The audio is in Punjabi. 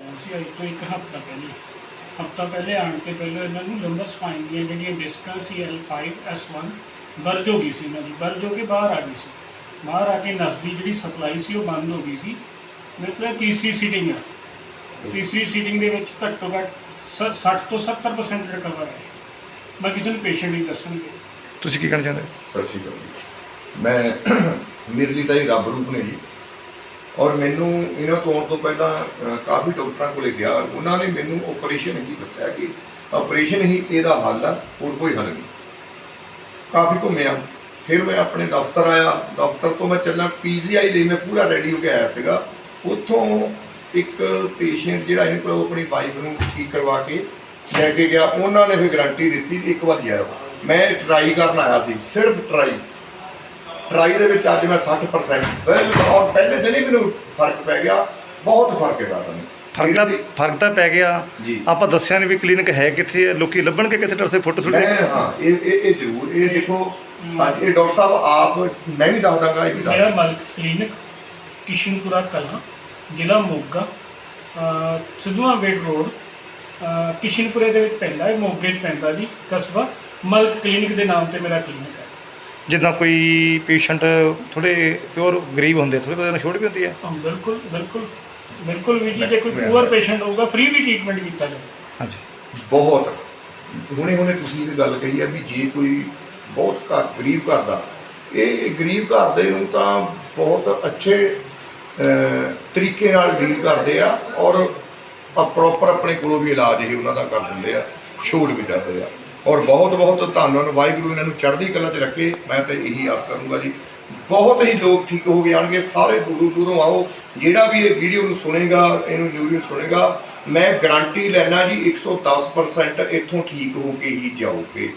ਅਸੀਂ ਅੱਜ ਤੋਂ ਇੱਕ ਹਫ਼ਤਾ ਪਹਿਲੇ ਹਫ਼ਤਾ ਪਹਿਲੇ ਆਉਣ ਤੋਂ ਪਹਿਲਾਂ ਇਹਨਾਂ ਨੂੰ ਲੰਬਰ ਸਪਾਈਨ ਦੀਆਂ ਜਿਹੜੀਆਂ ਡਿਸਕਾਂ ਸੀ L5 S1 ਬਰਜ ਹੋ ਗਈ ਸੀ ਇਹਨਾਂ ਦੀ ਬਰਜ ਹੋ ਕੇ ਬਾਹਰ ਆ ਗਈ ਸੀ। ਬਾਹਰ ਆ ਕੇ ਨਸ ਦੀ ਜਿਹੜੀ ਸਪਲਾਈ ਸੀ ਉਹ ਬੰਦ ਹੋ ਗਈ ਸੀ। ਮਤਲਬ ਤੀਸਰੀ ਸੀਟਿੰਗ ਆ। ਤੀਸਰੀ ਸੀਟਿੰਗ ਦੇ ਵਿੱਚ ਘੱਟੋ ਘੱਟ ਸ- 60 ਤੋਂ 70% ਰਿਕਵਰ ਹੈ ਬਾਕੀ ਤੁਹਾਨੂੰ ਪੇਸ਼ੈਂਟ ਹੀ ਦੱਸਣਗੇ। ਤੁਸੀਂ ਕੀ ਕਹਿਣਾ ਚਾਹੁੰਦੇ? ਹੋ? ਸਤਿ ਸ਼੍ਰੀ ਅਕਾਲ ਜੀ। ਮੈਂ ਮੇਰੇ ਲਈ ਤਾਂ ਇਹ ਰੱਬ ਰੂਪ ਨੇ ਜੀ। ਔਰ ਮੈਨੂੰ ਇਹਨਾਂ ਤੋਂ ਆਉਣ ਤੋਂ ਪਹਿਲਾਂ ਕਾਫੀ ਡਾਕਟਰਾਂ ਕੋਲੇ ਗਿਆ। ਉਹਨਾਂ ਨੇ ਮੈਨੂੰ ਆਪਰੇਸ਼ਨ ਹੀ ਦੱਸਿਆ ਕਿ ਆਪਰੇਸ਼ਨ ਹੀ ਇਹਦਾ ਹੱਲ ਆ, ਹੋਰ ਕੋਈ ਹੱਲ ਨਹੀਂ। ਕਾਫੀ ਘੁੰਮਿਆ। ਫਿਰ ਮੈਂ ਆਪਣੇ ਦਫ਼ਤਰ ਆਇਆ। ਦਫ਼ਤਰ ਤੋਂ ਮੈਂ ਚੱਲਾਂ। ਪੀਜੀਆਈ ਲਈ ਮੈਂ ਪੂਰਾ ਰੈਡੀ ਹੋ ਕੇ ਆਇਆ ਸੀਗਾ। ਉੱਥੋਂ ਇੱਕ ਪੇਸ਼ੈਂਟ ਜਿਹੜਾ ਇਹਨੇ ਕੋਲ ਆਪਣੀ ਵਾਈਫ ਨੂੰ ਠੀਕ ਕਰਵਾ ਕੇ ਲੈ ਕੇ ਗਿਆ। ਉਹਨਾਂ ਨੇ ਫਿਰ ਗਾਰੰਟੀ ਦਿੱਤੀ ਇੱਕ ਵਾਰ ਯਾਰ ਮੈਂ ਟਰਾਈ ਕਰਨ ਆਇਆ ਸੀ। ਸਿਰਫ ਟਰਾਈ ਟਰਾਈ ਦੇ ਵਿੱਚ ਅੱਜ ਮੈਂ 60% ਬਿਲਕੁਲ ਔਰ ਪਹਿਲੇ ਦਿਨ ਹੀ ਮੈਨੂੰ ਫ਼ਰਕ ਪੈ ਗਿਆ। ਬਹੁਤ ਫ਼ਰਕ ਹੈ ਦਾਦਾ ਫ਼ਰਕ ਤਾਂ ਫ਼ਰਕ ਤਾਂ ਪੈ ਗਿਆ। ਜੀ। ਆਪਾਂ ਦੱਸਿਆ ਨਹੀਂ ਵੀ ਕਲੀਨਿਕ ਹੈ ਕਿੱਥੇ ਹੈ ਲੋਕੀ ਲੱਭਣਗੇ ਕਿੱਥੇ ਸਾਹਿਬ ਫੋਟੋ ਥੋੜੀ ਮੈਂ ਹਾਂ ਇਹ ਇਹ ਇਹ ਜ਼ਰੂਰ। ਇਹ ਦੇਖੋ ਅੱਜ ਇਹ ਡਾਕਟਰ ਸਾਹਿਬ ਆਪ ਮੈਂ ਵੀ ਦੱਸ ਦਾਂਗਾ ਇਹ ਵੀ ਦੱਸ ਮੇਰਾ ਮਲਕ ਕਲੀਨਿਕ ਕਿਸ਼ਨਪੁਰਾ ਕਲਾਂ ਜ਼ਿਲ੍ਹਾ ਮੋਗਾ। ਅਹ ਸਿੱਧੂਆਂ ਵੇਟ ਰੋਡ। ਅਹ ਕਿਸ਼ਨਪੁਰੇ ਦੇ ਵਿੱਚ ਪੈਂਦਾ ਹੈ ਮੋਗੇ 'ਚ ਪੈਂਦਾ ਜੀ ਕਸਬਾ। ਮਲਕ ਕਲੀਨਿਕ ਦੇ ਨਾਮ ਤੇ ਮੇਰਾ ਕਲੀਨਿਕ ਹੈ। ਜਿੱਦਾਂ ਕੋਈ ਪੇਸ਼ੈਂਟ ਥੋੜੇ ਪਿਓਰ ਗਰੀਬ ਹੁੰਦੇ ਥੋੜੇ ਬਹੁਤੇ ਛੋਟ ਵੀ ਹੁੰਦੀ ਹੈ। ਹਾਂ ਬਿਲਕੁਲ ਬਿਲਕੁਲ ਬਿਲਕੁਲ ਵੀ ਜੀ ਜੇ ਕੋਈ ਪੂਅਰ ਪੇਸ਼ੈਂਟ ਹੋਊਗਾ ਫ੍ਰੀ ਵੀ ਟ੍ਰੀਟਮੈਂਟ ਕੀਤਾ ਜਾਵੇ ਹਾਂਜੀ। ਬਹੁਤ। ਹੁਣੇ ਹੁਣੇ ਤੁਸੀਂ ਇਹ ਗੱਲ ਕਹੀ ਹੈ ਵੀ ਜੇ ਕੋਈ ਬਹੁਤ ਘਰ ਗਰੀਬ ਘਰ ਦਾ ਇਹ ਗਰੀਬ ਘਰ ਦੇ ਨੂੰ ਤਾਂ ਬਹੁਤ ਅੱਛੇ ਅਹ, ਤਰੀਕੇ ਨਾਲ ਡੀਲ ਕਰਦੇ ਆ ਔਰ ਪ੍ਰੋਪਰ ਆਪਣੇ ਕੋਲੋਂ ਵੀ ਇਲਾਜ ਇਹ ਉਹਨਾਂ ਦਾ ਕਰ ਦਿੰਦੇ ਆ ਛੋੜ ਵੀ ਕਰਦੇ ਆ। ਔਰ ਬਹੁਤ ਬਹੁਤ ਧੰਨਵਾਦ। ਵਾਹਿਗੁਰੂ ਇਹਨਾਂ ਨੂੰ ਚੜ੍ਹਦੀ ਕਲਾ 'ਚ ਰੱਖੇ। ਮੈਂ ਤਾਂ ਇਹੀ ਆਸ ਕਰੂੰਗਾ ਜੀ। ਬਹੁਤ ਹੀ ਲੋਕ ਠੀਕ ਹੋ ਕੇ ਆਣਗੇ। ਸਾਰੇ ਦੂਰੋਂ ਦੂਰੋਂ ਆਓ। ਜਿਹੜਾ ਵੀ ਇਹ ਵੀਡੀਓ ਨੂੰ ਸੁਣੇਗਾ, ਇਹਨੂੰ ਵੀਡੀਓ ਸੁਣੇਗਾ। ਮੈਂ ਗਾਰੰਟੀ ਲੈਣਾ ਜੀ 110% ਇੱਥੋਂ ਠੀਕ ਹੋ ਕੇ ਹੀ ਜਾਓਗੇ।